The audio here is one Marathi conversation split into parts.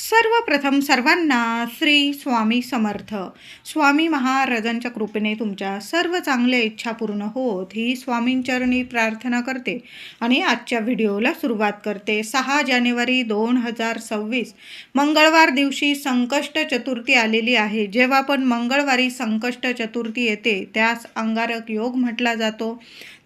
सर्वप्रथम सर्वांना श्री स्वामी समर्थ. स्वामी महाराजांच्या कृपेने तुमच्या सर्व चांगल्या इच्छा पूर्ण होत ही स्वामींचरणी प्रार्थना करते आणि आजच्या व्हिडिओला सुरुवात करते. सहा जानेवारी दोन हजार सव्वीस मंगळवार दिवशी संकष्ट चतुर्थी आलेली आहे. जेव्हा पण मंगळवारी संकष्ट चतुर्थी येते त्यास अंगारक योग म्हटला जातो.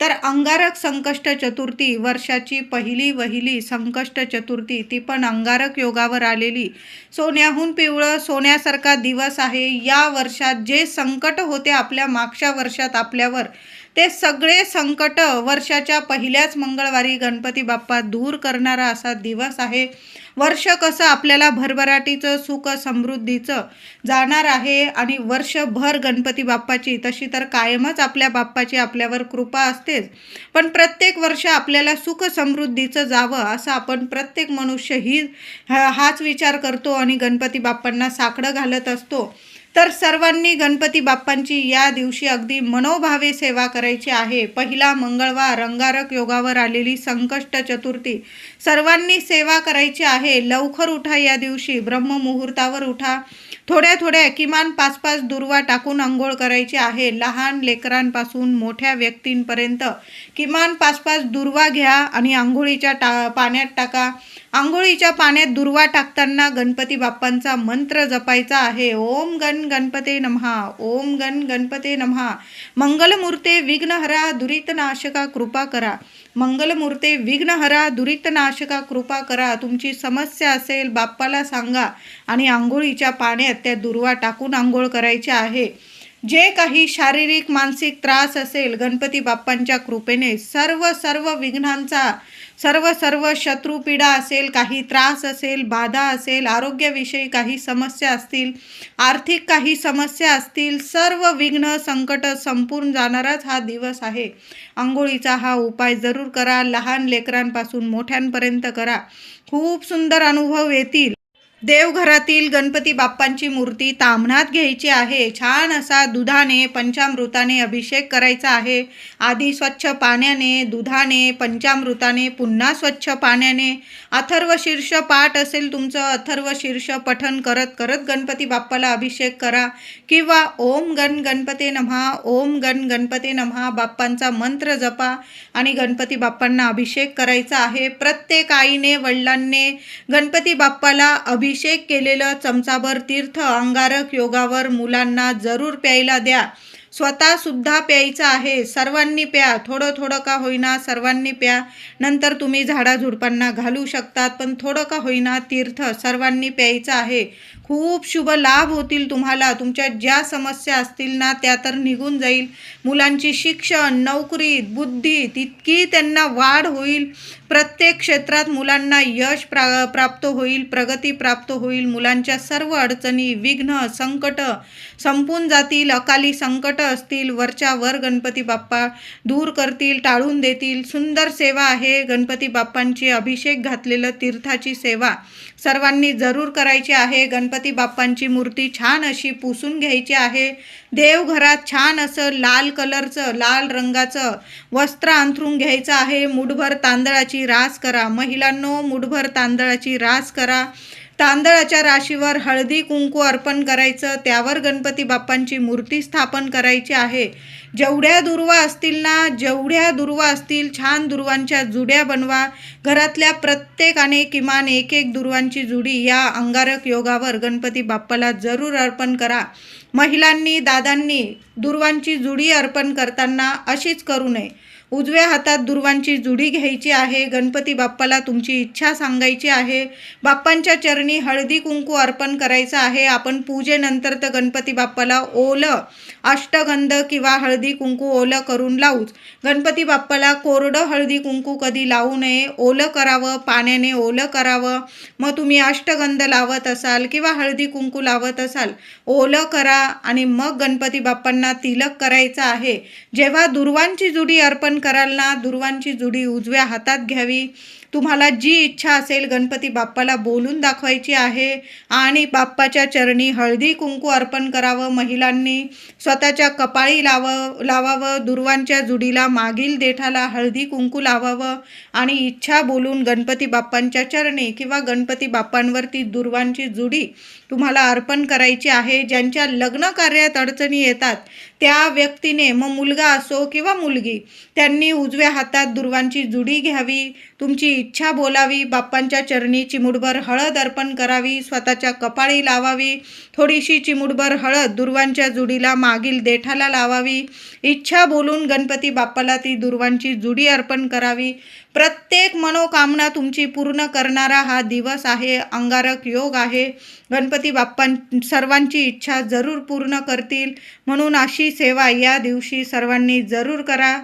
तर अंगारक संकष्ट चतुर्थी वर्षाची पहिली वहिली संकष्ट चतुर्थी ती पण अंगारक योगावर आलेली. सोन्याहून पिवळं सोन्यासारखा दिवस आहे. या वर्षात जे संकट होते आपल्या मागच्या वर्षात आपल्यावर ते सगळे संकट वर्षाच्या पहिल्याच मंगळवारी गणपती बाप्पा दूर करणारा असा दिवस आहे. वर्ष कसं आपल्याला भरभराटीचं सुख समृद्धीचं जाणार आहे आणि वर्षभर गणपती बाप्पाची तशी तर कायमच आपल्या बाप्पाची आपल्यावर कृपा असतेच. पण प्रत्येक वर्ष आपल्याला सुख समृद्धीचं जावं असं आपण प्रत्येक मनुष्य ही हाच विचार करतो आणि गणपती बाप्पांना साकडं घालत असतो. तर सर्वांनी गणपती बाप्पांची या दिवशी अगदी मनोभावे सेवा करायची आहे. पहिला मंगळवार रंगारक योगावर आलेली संकष्ट चतुर्थी. सर्वांनी सेवा करायची आहे. लवकर उठा या दिवशी. ब्रह्ममुहूर्तावर उठा. थोड्या थोड्या किमान पाच पाच दुर्वा टाकून आंघोळ करायची आहे. लहान लेकरांपासून मोठ्या व्यक्तींपर्यंत किमान पाच पाच दुर्वा घ्या आणि आंघोळीच्या टा पाण्यात टाका. आंघोळीच्या पाण्यात दुर्वा टाकताना गणपती बाप्पांचा मंत्र जपायचा आहे. ओम गण गणपते नमहा ओम गण गणपते नमहा. मंगलमूर्ते विघ्नहरा दुरितनाशका कृपा करा. मंगलमूर्ते विघ्नहरा दुरितनाशका कृपा करा. तुमची समस्या असेल बाप्पाला सांगा. आणि आंघोळीच्या पाण्यात त्या दुर्वा टाकून आंघोळ करायची आहे. जे काही शारीरिक मानसिक त्रास असेल गणपती बाप्पांच्या कृपेने सर्व सर्व विघ्नांचा सर्व सर्व शत्रुपीडा असेल काही त्रास असेल बाधा असेल आरोग्याविषयी काही समस्या असतील आर्थिक काही समस्या असतील सर्व विघ्न संकट संपून जाणाराच हा दिवस आहे. आंघोळीचा हा उपाय जरूर करा लहान लेकरांपासून मोठ्यांपर्यंत करा. खूप सुंदर अनुभव येतील. देवघरातील गणपती बाप्पांची मूर्ती तांबणात घ्यायची आहे. छान असा दुधाने पंचामृताने अभिषेक करायचा आहे. आधी स्वच्छ पाण्याने दुधाने पंचामृताने पुन्हा स्वच्छ पाण्याने अथर्व शीर्ष पाठ असेल तुमचं अथर्व शीर्ष पठन करत करत गणपती बाप्पाला अभिषेक करा. किंवा ओम गण गणपते नमहा ओम गण गणपते नमहा बाप्पांचा मंत्र जपा आणि गणपती बाप्पांना अभिषेक करायचा आहे. प्रत्येक आईने वडिलांनी गणपती बाप्पाला अभिषेक केलेलं चमचाभर तीर्थ अंगारक योगावर मुलांना जरूर प्यायला द्या. स्वतः सुद्धा प्यायचं आहे. सर्वांनी प्या. थोडं थोडं का होईना सर्वांनी प्या. नंतर तुम्ही झाडाझुडपांना घालू शकतात पण थोडं का होईना तीर्थ सर्वांनी प्यायचं आहे. खूप शुभ लाभ होतील तुम्हाला. तुमच्या ज्या समस्या असतील ना त्या तर निघून जाईल. मुलांची शिक्षण नोकरी बुद्धी तितकी त्यांना वाढ होईल. प्रत्येक क्षेत्रात मुलांना यश प्रा प्राप्त होईल प्रगती प्राप्त होईल. मुलांच्या सर्व अडचणी विघ्न संकट संपून जातील अकाली संकट असतील वरच्या वर गणपती बाप्पा दूर करतील टाळून देतील. सुंदर सेवा आहे गणपती बाप्पांची. अभिषेक घातलेलं तीर्थाची सेवा सर्वांनी जरूर करायची आहे. गणपती बाप्पांची मूर्ती छान अशी पुसून घ्यायची आहे. देवघरात छान असं लाल कलरचं लाल रंगाचं वस्त्र अंथरून घ्यायचं आहे. मुठभर तांदळाची रास करा. महिलांनो मुठभर तांदळाची रास करा. तांदळाच्या राशीवर हळदी कुंकू अर्पण करायचं त्यावर गणपती बाप्पांची मूर्ती स्थापन करायची आहे. जेवढ्या दुर्वा असतील ना जेवढ्या दुर्वा असतील छान दुर्वांच्या जुड्या बनवा. घरातल्या प्रत्येकाने किमान एक एक दुर्वांची जुडी या अंगारक योगावर गणपती बाप्पाला जरूर अर्पण करा. महिलांनी दादांनी दुर्वांची जुडी अर्पण करताना अशीच करू नये. उजव्या हातात दुर्वांची जुडी घ्यायची आहे. गणपती बाप्पाला तुमची इच्छा सांगायची आहे. बाप्पांच्या चरणी हळदी कुंकू अर्पण करायचं आहे. आपण पूजेनंतर तर गणपती बाप्पाला ओलं अष्टगंध किंवा हळदी कुंकू ओलं करून लावूच. गणपती बाप्पाला कोरडं हळदी कुंकू कधी लावू नये. ओलं करावं पाण्याने ओलं करावं. मग तुम्ही अष्टगंध लावत असाल किंवा हळदी कुंकू लावत असाल ओलं करा. आणि मग गणपती बाप्पांना तिलक करायचं आहे. जेव्हा दुर्वांची जुडी अर्पण कराल ना दुर्वांची जुडी उजव्या हातात घ्यावी. तुम्हाला जी इच्छा असेल गणपती बाप्पाला बोलून दाखवायची आहे आणि बाप्पाच्या चरणी हळदी कुंकू अर्पण करावं महिलांनी स्वतःच्या कपाळी लाव लावावं दुर्वांच्या जुडीला मागील देठाला हळदी कुंकू लावावं आणि इच्छा बोलून गणपती बाप्पांच्या चरणी किंवा गणपती बाप्पांवरती दुर्वांची जुडी तुम्हाला अर्पण करायची आहे. ज्यांच्या लग्न कार्यात अडचणी येतात त्या व्यक्तीने मग मुलगा असो किंवा मुलगी त्यांनी उजव्या हातात दुर्वांची जुडी घ्यावी तुमची इच्छा बोलावी बाप्पांच्या चरणी चिमुडभर हळद अर्पण करावी स्वतःच्या कपाळी लावावी थोडीशी चिमुडभर हळद दुर्वांच्या जुडीला मागील देठाला लावावी इच्छा बोलून गणपती बाप्पाला ती दुर्वांची जुडी अर्पण करावी प्रत्येक मनोकामना तुमची पूर्ण करणारा हा दिवस आहे अंगारक योग आहे. गणपती बाप्पां सर्वांची इच्छा जरूर पूर्ण करतील. म्हणून अशी सेवा या दिवशी सर्वांनी जरूर करा.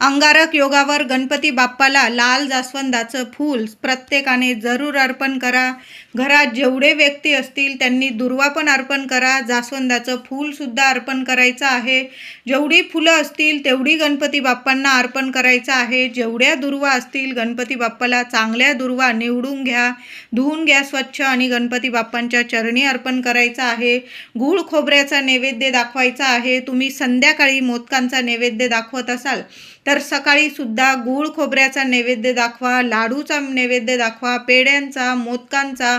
अंगारक योगावर गणपती बाप्पाला लाल जास्वंदाचं फूल प्रत्येकाने जरूर अर्पण करा. घरात जेवढे व्यक्ती असतील त्यांनी दुर्वा पण अर्पण करा जास्वंदाचं फूलसुद्धा अर्पण करायचं आहे. जेवढी फुलं असतील तेवढी गणपती बाप्पांना अर्पण करायचं आहे. जेवढ्या दुर्वा असतील गणपती बाप्पाला चांगल्या दुर्वा निवडून घ्या धुवून घ्या स्वच्छ आणि गणपती बाप्पांच्या चरणी अर्पण करायचं आहे. गूळ खोबऱ्याचा नैवेद्य दाखवायचा आहे. तुम्ही संध्याकाळी मोदकांचा नैवेद्य दाखवत असाल तर सकाळीसुद्धा गुळ गूळ खोबऱ्याचा नैवेद्य दाखवा लाडूचा नैवेद्य दाखवा पेड्यांचा मोदकांचा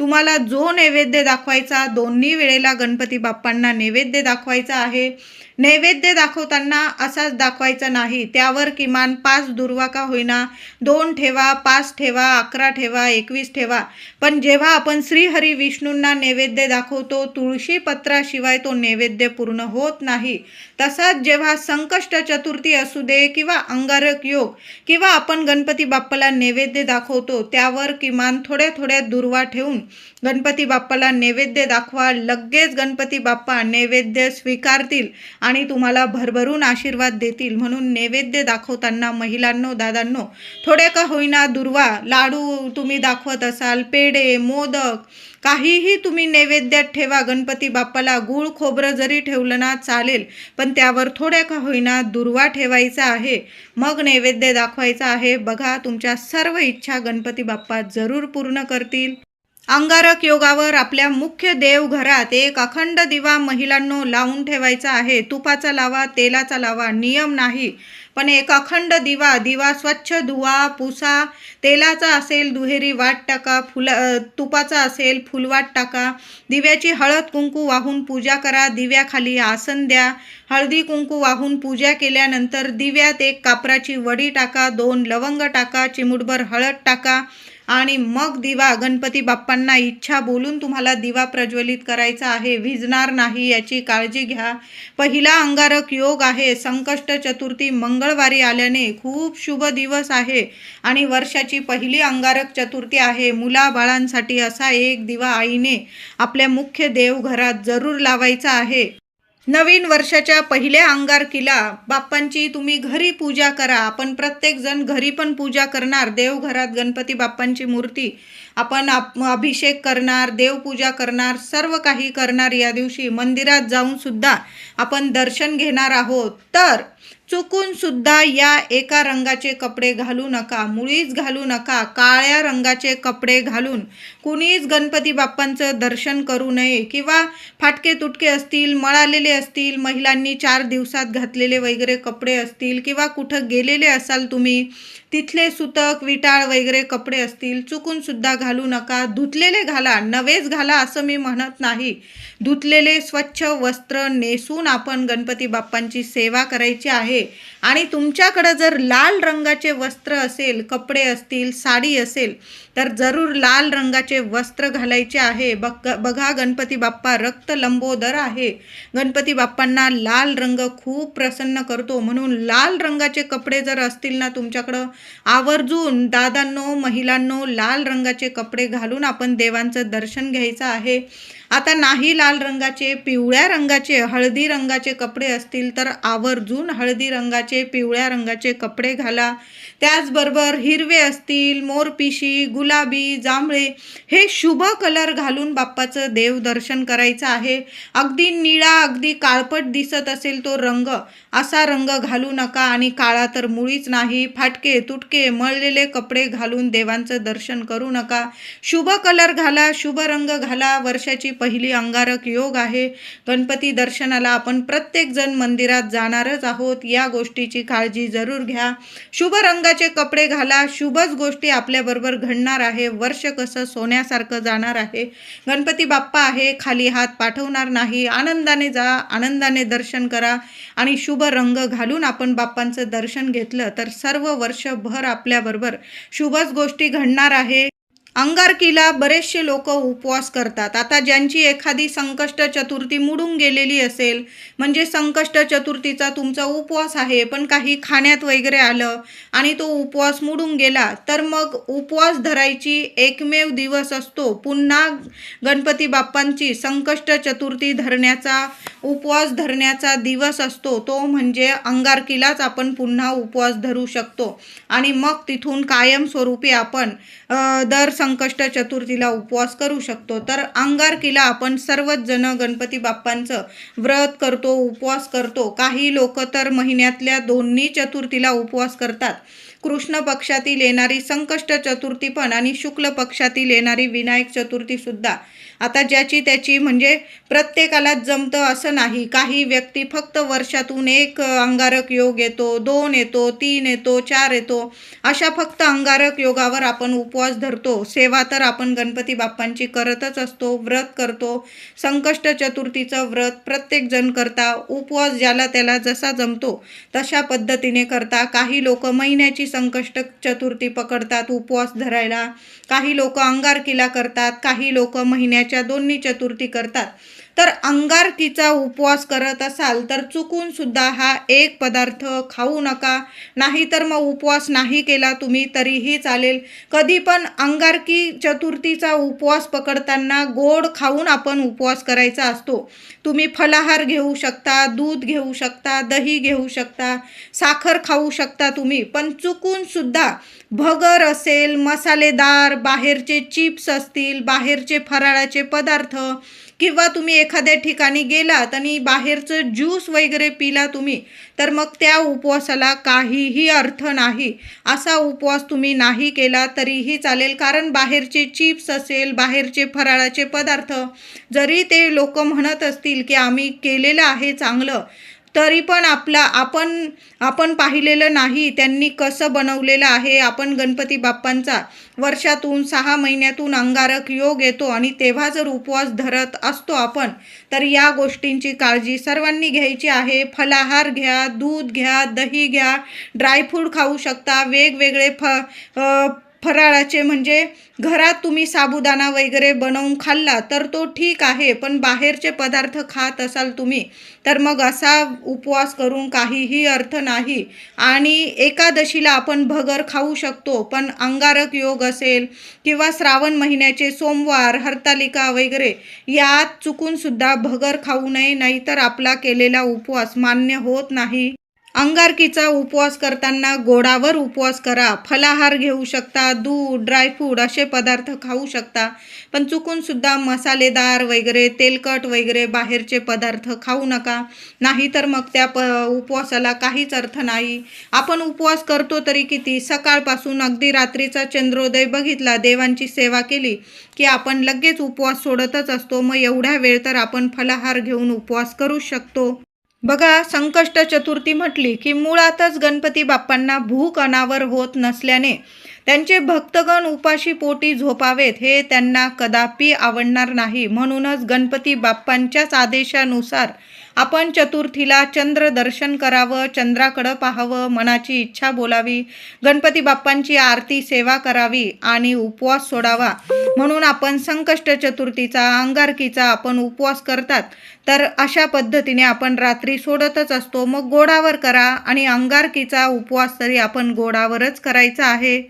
तुम्हाला जो नैवेद्य दाखवायचा दोन्ही वेळेला गणपती बाप्पांना नैवेद्य दाखवायचा आहे. नैवेद्य दाखवताना असाच दाखवायचा नाही. त्यावर किमान पाच दुर्वा का होईना दोन ठेवा पाच ठेवा अकरा ठेवा एकवीस ठेवा. पण जेव्हा आपण श्रीहरी विष्णूंना नैवेद्य दाखवतो तुळशीपत्राशिवाय तो नैवेद्य पूर्ण होत नाही. तसाच जेव्हा संकष्ट चतुर्थी असू दे किंवा अंगारक योग किंवा आपण गणपती बाप्पाला नैवेद्य दाखवतो त्यावर किमान थोड्या थोड्या दुर्वा ठेवून गणपती बाप्पाला नैवेद्य दाखवा लगेच गणपती बाप्पा नैवेद्य स्वीकारतील आणि तुम्हाला भरभरून आशीर्वाद देतील. म्हणून नैवेद्य दाखवताना महिलांनो दादांनो थोड्या का होईना दुर्वा लाडू तुम्ही दाखवत असाल पेढे मोदक काहीही तुम्ही नैवेद्यात ठेवा. गणपती बाप्पाला गूळ खोबरं जरी ठेवलं ना चालेल पण त्यावर थोड्या का होईना दुर्वा ठेवायचा आहे. मग नैवेद्य दाखवायचा आहे. बघा तुमच्या सर्व इच्छा गणपती बाप्पा जरूर पूर्ण करतील. अंगारक योगावर आपल्या मुख्य देवघरात एक अखंड दिवा महिलांनो लावून ठेवायचा आहे. तुपाचा लावा तेलाचा लावा नियम नाही. पण एक अखंड दिवा दिवा स्वच्छ धुवा पुसा. तेलाचा असेल दुहेरी वाट टाका फुला तुपाचा असेल फुलवाट टाका. दिव्याची हळद कुंकू वाहून पूजा करा दिव्याखाली आसन द्या. हळदी कुंकू वाहून पूजा केल्यानंतर दिव्यात एक कापराची वडी टाका दोन लवंग टाका चिमुटभर हळद टाका. आणि मग दिवा गणपती बाप्पांना इच्छा बोलून तुम्हाला दिवा प्रज्वलित करायचा आहे. भिजणार नाही याची काळजी घ्या. पहिला अंगारक योग आहे. संकष्ट चतुर्थी मंगळवारी आल्याने खूप शुभ दिवस आहे आणि वर्षाची पहिली अंगारक चतुर्थी आहे. मुलाबाळांसाठी असा एक दिवा आईने आपल्या मुख्य देवघरात जरूर लावायचा आहे. नवीन वर्षाच्या पहिल्या अंगारकीला बाप्पांची तुम्ही घरी पूजा करा. आपण प्रत्येकजण घरी पण पूजा करणार. देवघरात गणपती बाप्पांची मूर्ती आपण आप अभिषेक करणार देवपूजा करणार सर्व काही करणार. या दिवशी मंदिरात जाऊन सुद्धा आपण दर्शन घेणार आहोत. तर चुकून सुद्धा या एका रंगाचे कपडे घालू नका मुळीच घालू नका काळ्या रंगाचे कपडे घालून. कुणीच गणपती बाप्पांचं दर्शन करू नये किंवा फाटके तुटके असतील मळालेले असतील महिलांनी चार दिवसात घातलेले वगैरे कपडे असतील किंवा कुठं गेलेले असाल तुम्ही तिथले सुतक विटाळ वगैरे कपडे असतील चुकूनसुद्धा घालू नका. धुतलेले घाला नवेच घाला असं मी म्हणत नाही. धुतलेले स्वच्छ वस्त्र नेसून आपण गणपती बाप्पांची सेवा करायची आहे. आणि तुमच्याकडं जर लाल रंगाचे वस्त्र असेल कपडे असतील साडी असेल तर जरूर लाल रंगाचे वस्त्र घालायचे आहे. बघ बघा गणपती बाप्पा रक्त लंबोदर आहे. गणपती बाप्पांना लाल रंग खूप प्रसन्न करतो. म्हणून लाल रंगाचे कपडे जर असतील ना तुमच्याकडं आवर्जून दादांनो महिलांनो लाल रंगाचे कपडे घालून आपण देवांचं दर्शन घ्यायचं आहे. आता नाही लाल रंगाचे पिवळ्या रंगाचे हळदी रंगाचे कपडे असतील तर आवर्जून हळदी रंगाचे पिवळ्या रंगाचे कपडे घाला. त्याचबरोबर हिरवे असतील मोरपिशी गुलाबी जांभळे हे शुभ कलर घालून बाप्पाचं देवदर्शन करायचं आहे. अगदी निळा अगदी काळपट दिसत असेल तो रंग. असा रंग घालू नका आणि काळा तर मुळीच नाही. फाटके तुटके मळलेले कपडे घालून देवांचं दर्शन करू नका. शुभ कलर घाला शुभ रंग घाला वर्षाची पहिली अंगारक योग आहे. गणपती दर्शनाला आपण प्रत्येकजण मंदिरात जाणारच आहोत. या गोष्टीची काळजी जरूर घ्या. शुभ रंगाचे कपडे घाला. शुभच गोष्टी आपल्याबरोबर घडणार आहे. वर्ष कसं सोन्यासारखं जाणार आहे. गणपती बाप्पा आहे. खाली हात पाठवणार नाही. आनंदाने जा. आनंदाने दर्शन करा. आणि शुभ रंग घालून आपण बाप्पांचं दर्शन घेतलं तर सर्व वर्षभर आपल्याबरोबर शुभच गोष्टी घडणार आहे. अंगारकीला बरेचसे लोक उपवास करतात. आता ज्यांची एखादी संकष्ट चतुर्थी मुडून गेलेली असेल म्हणजे संकष्ट चतुर्थीचा तुमचा उपवास आहे पण काही खाण्यात वगैरे आलं आणि तो उपवास मुडून गेला तर मग उपवास धरायची एकमेव दिवस असतो. पुन्हा गणपती बाप्पांची संकष्ट चतुर्थी धरण्याचा उपवास धरण्याचा दिवस असतो. तो म्हणजे अंगारकीलाच आपण पुन्हा उपवास धरू शकतो. आणि मग तिथून कायमस्वरूपी आपण दर संकष्ट चतुर्थीला उपवास करू शकतो. तर अंगारकीला आपण सर्वच जण गणपती बाप्पांचं व्रत करतो उपवास करतो. काही लोक तर महिन्यातल्या दोन्ही चतुर्थीला उपवास करतात. कृष्ण पक्षातील येणारी संकष्ट चतुर्थी पण आणि शुक्ल पक्षातील येणारी विनायक चतुर्थी सुद्धा. आता ज्याची त्याची म्हणजे प्रत्येकालाच जमतं असं नाही. काही व्यक्ती फक्त वर्षातून एक अंगारक योग येतो दोन येतो तीन येतो चार येतो. अशा फक्त अंगारक योगावर आपण उपवास धरतो. सेवा तर आपण गणपती बाप्पांची करतच असतो व्रत करतो. संकष्ट चतुर्थीचं व्रत प्रत्येकजण करता. उपवास ज्याला त्याला जसा जमतो तशा पद्धतीने करता. काही लोक महिन्याची संकष्ट चतुर्थी पकडतात उपवास धरायला. काही लोक अंगारकीला करतात. काही लोक महिन्याच्या दोन्ही चतुर्थी करतात. तर अंगारकीचा उपवास करत असाल तर चुकून सुद्धा हा एक पदार्थ खाऊ नका. नाहीतर मग उपवास नाही केला तुम्ही तरीही चालेल. कधी पण अंगारकी चतुर्थीचा उपवास पकडताना गोड खाऊन आपण उपवास करायचा असतो. तुम्ही फलाहार घेऊ शकता दूध घेऊ शकता दही घेऊ शकता साखर खाऊ शकता तुम्ही. पण चुकून सुद्धा भगर असेल मसालेदार बाहेरचे चिप्स असतील बाहेरचे फराळाचे पदार्थ किंवा तुम्ही एखाद्या ठिकाणी गेलात आणि बाहेरचं ज्यूस वगैरे पिला तुम्ही तर मग त्या उपवासाला काहीही अर्थ नाही. असा उपवास तुम्ही नाही केला तरीही चालेल कारण बाहेरचे चिप्स असेल बाहेरचे फराळाचे पदार्थ जरी ते लोक म्हणत असतील की आम्ही केलेलं आहे चांगलं तरी पण आपला आपण आपण पाहिलेलं नाही त्यांनी कसं बनवलेलं आहे आपण गणपती बाप्पांचा वर्षातून सहा महिन्यातून अंगारक योग येतो आणि तेव्हा जर उपवास धरत असतो आपण तर या गोष्टींची काळजी सर्वांनी घ्यायची आहे. फलाहार घ्या दूध घ्या दही घ्या ड्रायफ्रूट खाऊ शकता वेगवेगळे फ फराळाचे म्हणजे घरात तुम्ही साबुदाणा वगैरे बनवून खाल्ला तर तो ठीक आहे पण बाहेरचे पदार्थ खात असाल तुम्ही तर मग असा उपवास करून काहीही अर्थ नाही. आणि एकादशीला आपण भगर खाऊ शकतो पण अंगारक योग असेल किंवा श्रावण महिन्याचे सोमवार हरतालिका वगैरे यात चुकूनसुद्धा भगर खाऊ नये नाहीतर आपला केलेला उपवास मान्य होत नाही. अंगारकीचा उपवास करताना गोडावर उपवास करा. फलाहार घेऊ शकता दूध ड्रायफ्रूट असे पदार्थ खाऊ शकता. पण चुकूनसुद्धा मसालेदार वगैरे तेलकट वगैरे बाहेरचे पदार्थ खाऊ नका. नाहीतर मग त्या प उपवासाला काहीच अर्थ नाही. आपण उपवास करतो तरी किती? सकाळपासून अगदी रात्रीचा चंद्रोदय बघितला देवांची सेवा केली की आपण लगेच उपवास सोडतच असतो. मग एवढ्या वेळ तर आपण फलाहार घेऊन उपवास करू शकतो. बघा संकष्ट चतुर्थी म्हटली की मुळातच गणपती बाप्पांना भूक अनावर होत नसल्याने त्यांचे भक्तगण उपाशी पोटी झोपावेत हे त्यांना कदापि आवडणार नाही. म्हणूनच गणपती बाप्पांच्याच आदेशानुसार आपण चतुर्थीला चंद्र दर्शन करावं चंद्राकडं पाहावं मनाची इच्छा बोलावी गणपती बाप्पांची आरती सेवा करावी आणि उपवास सोडावा. म्हणून आपण संकष्ट चतुर्थीचा अंगारकीचा आपण उपवास करतात तर अशा पद्धतीने आपण रात्री सोडतच असतो. मग गोडावर करा आणि अंगारकीचा उपवास तरी आपण गोडावरच करायचा आहे.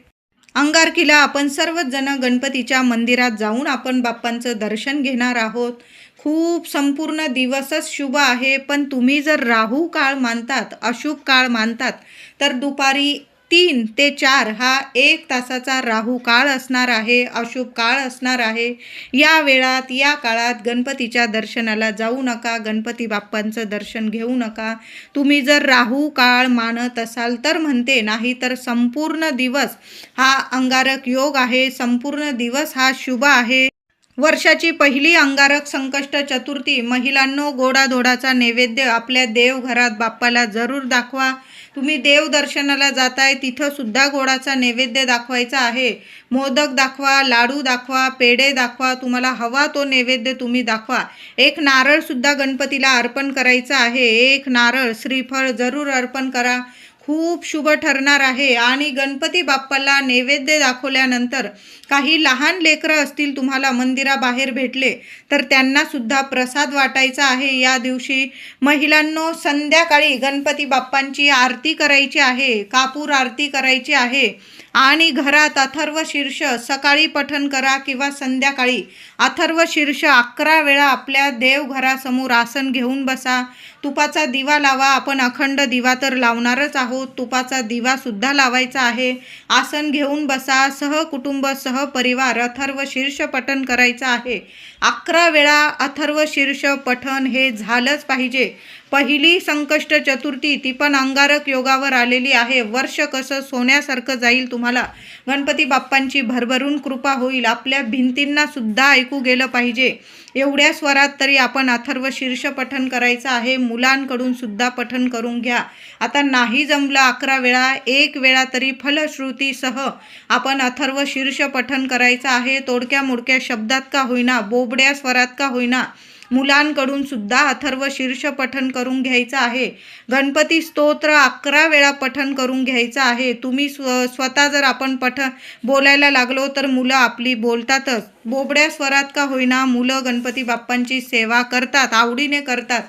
अंगारकीला आपण सर्वच जण गणपतीच्या मंदिरात जाऊन आपण बाप्पांचं दर्शन घेणार आहोत. खूप संपूर्ण दिवसच शुभ आहे पण तुम्ही जर राहू काळ मानतात अशुभ काळ मानतात तर दुपारी तीन ते चार हा एक तासाचा राहू काळ असणार आहे अशुभ काळ असणार आहे. या वेळात या काळात गणपतीच्या दर्शनाला जाऊ नका गणपती बाप्पांचं दर्शन घेऊ नका. तुम्ही जर राहू काळ मानत असाल तर म्हणते नाही तर संपूर्ण दिवस हा अंगारक योग आहे संपूर्ण दिवस हा शुभ आहे. वर्षाची पहिली अंगारक संकष्ट चतुर्थी महिलांनो गोडाधोडाचा नैवेद्य आपल्या देवघरात बाप्पाला जरूर दाखवा. तुम्ही देवदर्शनाला जाताय तिथंसुद्धा गोडाचा नैवेद्य दाखवायचा आहे. मोदक दाखवा लाडू दाखवा पेढे दाखवा तुम्हाला हवा तो नैवेद्य तुम्ही दाखवा. एक नारळसुद्धा गणपतीला अर्पण करायचं आहे. एक नारळ श्रीफळ जरूर अर्पण करा. खूप शुभ ठरणार आहे. आणि गणपती बाप्पाला नैवेद्य दाखवल्यानंतर काही लहान लेकरं असतील तुम्हाला मंदिराबाहेर भेटले तर त्यांनासुद्धा प्रसाद वाटायचा आहे. या दिवशी महिलांनो संध्याकाळी गणपती बाप्पांची आरती करायची आहे कापूर आरती करायची आहे. आणि घरात अथर्व शीर्ष सकाळी पठन करा किंवा संध्याकाळी अथर्व शीर्ष अकरा वेळा आपल्या देवघरासमोर आसन घेऊन बसा. तुपाचा दिवा लावा आपण अखंड दिवा तर लावणारच आहोत. तुपाचा दिवासुद्धा लावायचा आहे. आसन घेऊन बसा सहकुटुंब सहपरिवार अथर्व शीर्ष पठन करायचं आहे. अकरा वेळा अथर्व शीर्ष पठन हे झालंच पाहिजे. पहिली संकष्ट चतुर्थी ती पण अंगारक योगावर आलेली आहे. वर्ष कसं सोन्यासारखं जाईल तुम्हाला? गणपती बाप्पांची भरभरून कृपा होईल. आपल्या भिंतींना सुद्धा ऐकू गेलं पाहिजे. एवढ्या स्वरात तरी आपण अथर्व शीर्ष पठन करायचं आहे. मुलांकडून सुद्धा पठन करून घ्या. आता नाही जमलं अकरा वेळा एक वेळा तरी फलश्रुतीसह आपण अथर्व शीर्ष पठन करायचं आहे. तोडक्या मोडक्या शब्दात का होईना बोबड्या स्वरात का होईना मुलांकडून सुद्धा अथर्व शीर्ष पठन करून घ्यायचं आहे. गणपती स्तोत्र अकरा वेळा पठन करून घ्यायचं आहे. तुम्ही स्व स्वतः जर आपण पठ बोलायला लागलो तर मुलं आपली बोलतातच. बोबड्या स्वरात का होईना मुलं गणपती बाप्पांची सेवा करतात आवडीने करतात.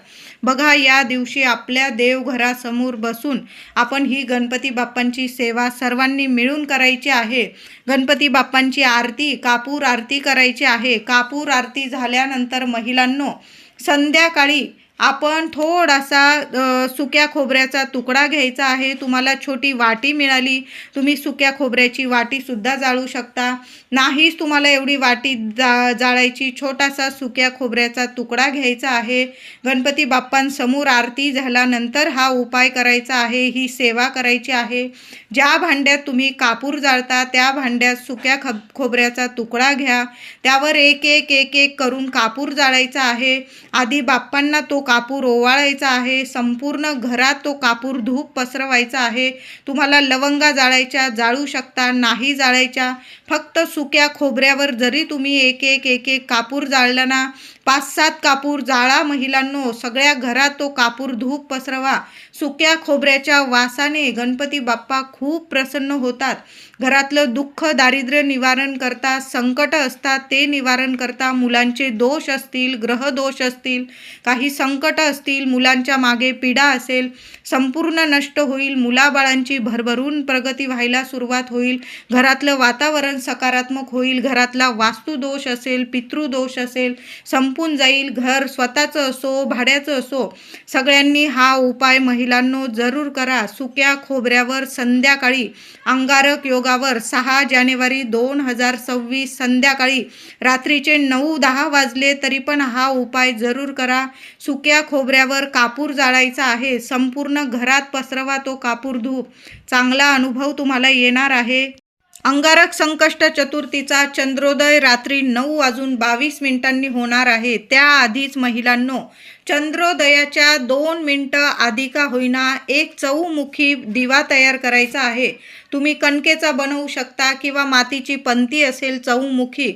बघा या दिवशी आपल्या देवघरासमोर बसून आपण ही गणपती बाप्पांची सेवा सर्वांनी मिळून करायची आहे. गणपती बाप्पांची आरती कापूर आरती करायची आहे. कापूर आरती झाल्यानंतर महिलांनो संध्याकाळी आपण थोडासा सुक्या खोबऱ्याचा तुकडा घ्यायचा आहे. तुम्हाला छोटी वाटी मिळाली. तुम्ही सुक्या खोबऱ्याची वाटीसुद्धा जाळू शकता. नाहीच तुम्हाला एवढी वाटी जा जाळायची. छोटासा सुक्या खोबऱ्याचा तुकडा घ्यायचा आहे. गणपती बाप्पांसमोर आरती झाल्यानंतर हा उपाय करायचा आहे. ही सेवा करायची आहे. ज्या भांड्यात तुम्ही कापूर जाळता त्या भांड्यात सुक्या खब खोबऱ्याचा तुकडा घ्या. त्यावर एक एक एक एक करून कापूर जाळायचा आहे. आधी बाप्पांना तो कापूर ओवाळायचा आहे संपूर्ण घरात तो कापूर धूप पसरवायचा आहे. तुम्हाला लवंगा जाळायच्या जाळू शकता नाही जाळायच्या. फक्त सुक्या खोबऱ्यावर जरी तुम्ही एक एक एक एक कापूर जाळला ना पाच सात कापूर जाळा महिलांनो सगळ्या घरात तो कापूर धूप पसरवा. सुक्या खोबऱ्याच्या वासाने गणपती बाप्पा खूप प्रसन्न होतात. घरातलं दुःख दारिद्र्य निवारण करता संकट असतात ते निवारण करता मुलांचे दोष असतील ग्रहदोष असतील काही संकट असतील मुलांच्या मागे पीडा असेल संपूर्ण नष्ट होईल मुलाबाळांची भरभरून प्रगती व्हायला सुरुवात होईल घरातलं वातावरण सकारात्मक होईल घरातला वास्तुदोष असेल पितृदोष असेल संपून जाईल घर स्वतःचं असो भाड्याचं असो सगळ्यांनी हा उपाय महिलांनो जरूर करा. सुक्या खोबऱ्यावर संध्याकाळी अंगारक योगावर सहा जानेवारी दोन हजार सव्वीस संध्याकाळी रात्रीचे नऊ दहा वाजले तरी पण हा उपाय जरूर करा. सुक्या खोबऱ्यावर कापूर जाळायचा आहे संपूर्ण घरात पसरवा तो कापूर धूप. चांगला अनुभव तुम्हाला येणार आहे. अंगारक संकष्ट चतुर्थीचा चंद्रोदय रात्री नऊ वाजून बावीस मिनिटांनी होणार आहे. त्याआधीच महिलांनो चंद्रोदयाच्या दोन मिनटं आधी का होईना एक चौमुखी दिवा तयार करायचा आहे. तुम्ही कणकेचा बनवू शकता किंवा मातीची पंती असेल चौमुखी.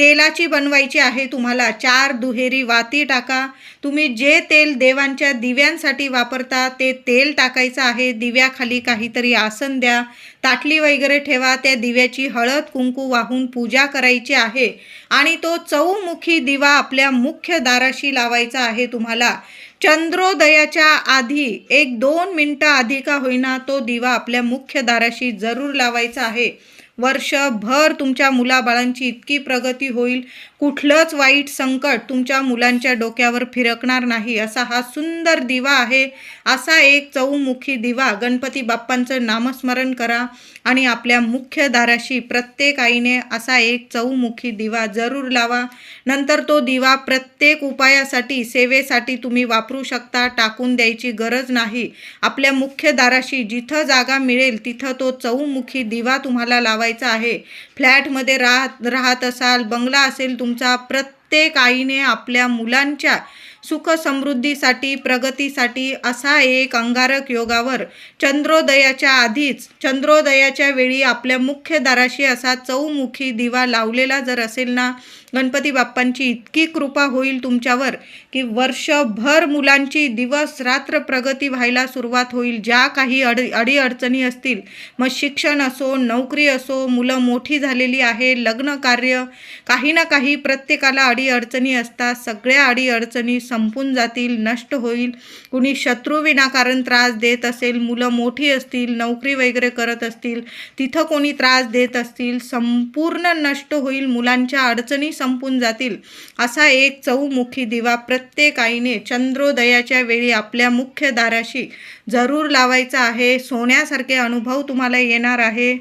तेलाची बनवायची आहे तुम्हाला. चार दुहेरी वाती टाका. तुम्ही जे तेल देवांच्या दिव्यांसाठी वापरता ते तेल टाकायचं आहे. दिव्याखाली काहीतरी आसन द्या. ताटली वगैरे ठेवा. त्या दिव्याची हळद कुंकू वाहून पूजा करायची आहे. आणि तो चौमुखी दिवा आपल्या मुख्य दाराशी लावायचा आहे तुम्हाला. चंद्रोदयाच्या आधी एक दोन मिनटं आधी का होईना तो दिवा आपल्या मुख्य दाराशी जरूर लावायचा आहे. वर्षभर तुमच्या मुलाबाळांची इतकी प्रगती होईल कुठलंच वाईट संकट तुमच्या मुलांच्या डोक्यावर फिरकणार नाही. असा हा सुंदर दिवा आहे. असा एक चौमुखी दिवा. गणपती बाप्पांचं नामस्मरण करा. आणि आपल्या मुख्य दाराशी प्रत्येक आईने असा एक चौमुखी दिवा जरूर लावा. नंतर तो दिवा प्रत्येक उपायासाठी सेवेसाठी तुम्ही वापरू शकता टाकून द्यायची गरज नाही. आपल्या मुख्य दाराशी जिथं जागा मिळेल तिथं तो चौमुखी दिवा तुम्हाला लावायचा आहे. फ्लॅटमध्ये राहत राहत असाल बंगला असेल तुमचा प्रत्येक आईने आपल्या मुलांच्या सुख समृद्धीसाठी प्रगतीसाठी असा एक अंगारक योगावर चंद्रोदयाच्या आधीच चंद्रोदयाच्या वेळी आपल्या मुख्य दाराशी असा चौमुखी दिवा लावलेला जर असेल ना गणपती बाप्पांची इतकी कृपा होईल तुमच्यावर की वर्षभर मुलांची दिवस रात्र प्रगती व्हायला सुरुवात होईल. ज्या काही अड अडीअडचणी असतील मग शिक्षण असो नोकरी असो मुलं मोठी झालेली आहे लग्न कार्य काही ना काही प्रत्येकाला अडीअडचणी असतात. सगळ्या अडीअडचणी संपून जातील नष्ट होईल. कुणी शत्रू विनाकारण त्रास देत असेल मुलं मोठी असतील नोकरी वगैरे करत असतील तिथं कोणी त्रास देत असतील संपूर्ण नष्ट होईल मुलांच्या अडचणी संपून जातील. असा एक चौमुखी दिवा प्रत्येक आईने चंद्रोदयाच्या वेळी आपल्या मुख्य दाराशी जरूर लावायचा आहे. सोन्यासारखे अनुभव तुम्हाला येणार आहे.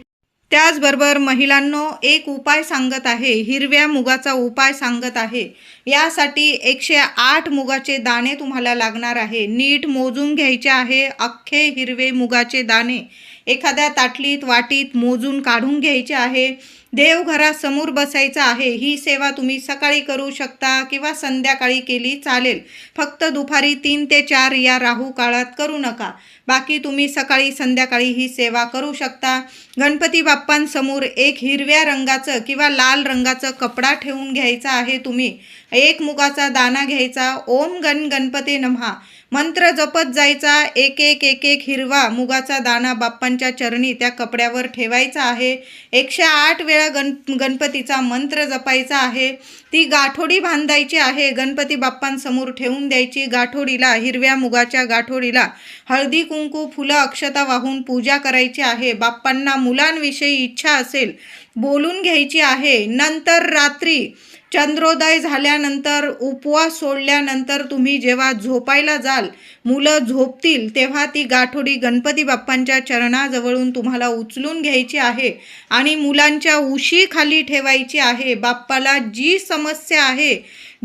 त्याचबरोबर महिलांनो एक उपाय सांगत आहे हिरव्या मुगाचा उपाय सांगत आहे. यासाठी एकशे आठ मुगाचे दाणे तुम्हाला लागणार आहे. नीट मोजून घ्यायचे आहे अख्खे हिरवे मुगाचे दाणे. एखाद्या ताटलीत वाटीत मोजून काढून घ्यायचे आहे. देवघरासमोर बसायचं आहे. ही सेवा तुम्ही सकाळी करू शकता किंवा संध्याकाळी केली चालेल. फक्त दुपारी तीन ते चार या राहू काळात करू नका. बाकी तुम्ही सकाळी संध्याकाळी ही सेवा करू शकता. गणपती बाप्पांसमोर एक हिरव्या रंगाचं किंवा लाल रंगाचं कपडा ठेवून घ्यायचा आहे तुम्ही. एक मुगाचा दाना घ्यायचा ओम गण गणपती नमहा. मंत्र जपत जायचा एक एक एक एक हिरवा मुगाचा दाना बाप्पांच्या चरणी त्या कपड्यावर ठेवायचा आहे. एकशे आठ वेळा गण गणपतीचा मंत्र जपायचा आहे. ती गाठोडी बांधायची आहे गणपती बाप्पांसमोर ठेवून द्यायची. गाठोडीला हिरव्या मुगाच्या गाठोडीला हळदी कुंकू फुलं अक्षता वाहून पूजा करायची आहे. बाप्पांना मुलांविषयी इच्छा असेल बोलून घ्यायची आहे. नंतर रात्री चंद्रोदय झाल्यानंतर उपवास सोडल्यानंतर तुम्ही जेव्हा झोपायला जाल मुलं झोपतील तेव्हा ती गाठोडी गणपती बाप्पांच्या चरणाजवळून तुम्हाला उचलून घ्यायची आहे आणि मुलांच्या उशी खाली ठेवायची आहे. बाप्पाला जी समस्या आहे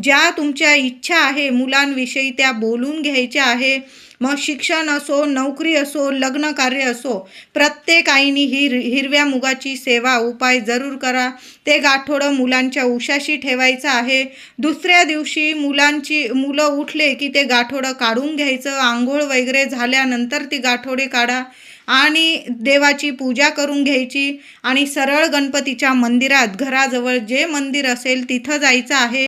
ज्या तुमच्या इच्छा आहे मुलांविषयी त्या बोलून घ्यायच्या आहे. मग शिक्षण असो नोकरी असो लग्न कार्य असो प्रत्येक आईने हिर हिरव्या मुगाची सेवा उपाय जरूर करा. ते गाठोडं मुलांच्या उशाशी ठेवायचं आहे. दुसऱ्या दिवशी मुलांची मुलं उठले की ते गाठोडं काढून घ्यायचं. आंघोळ वगैरे झाल्यानंतर ती गाठोडे काढा. आणि देवाची पूजा करून घ्यायची. आणि सरळ गणपतीच्या मंदिरात घराजवळ जे मंदिर असेल तिथं जायचं आहे.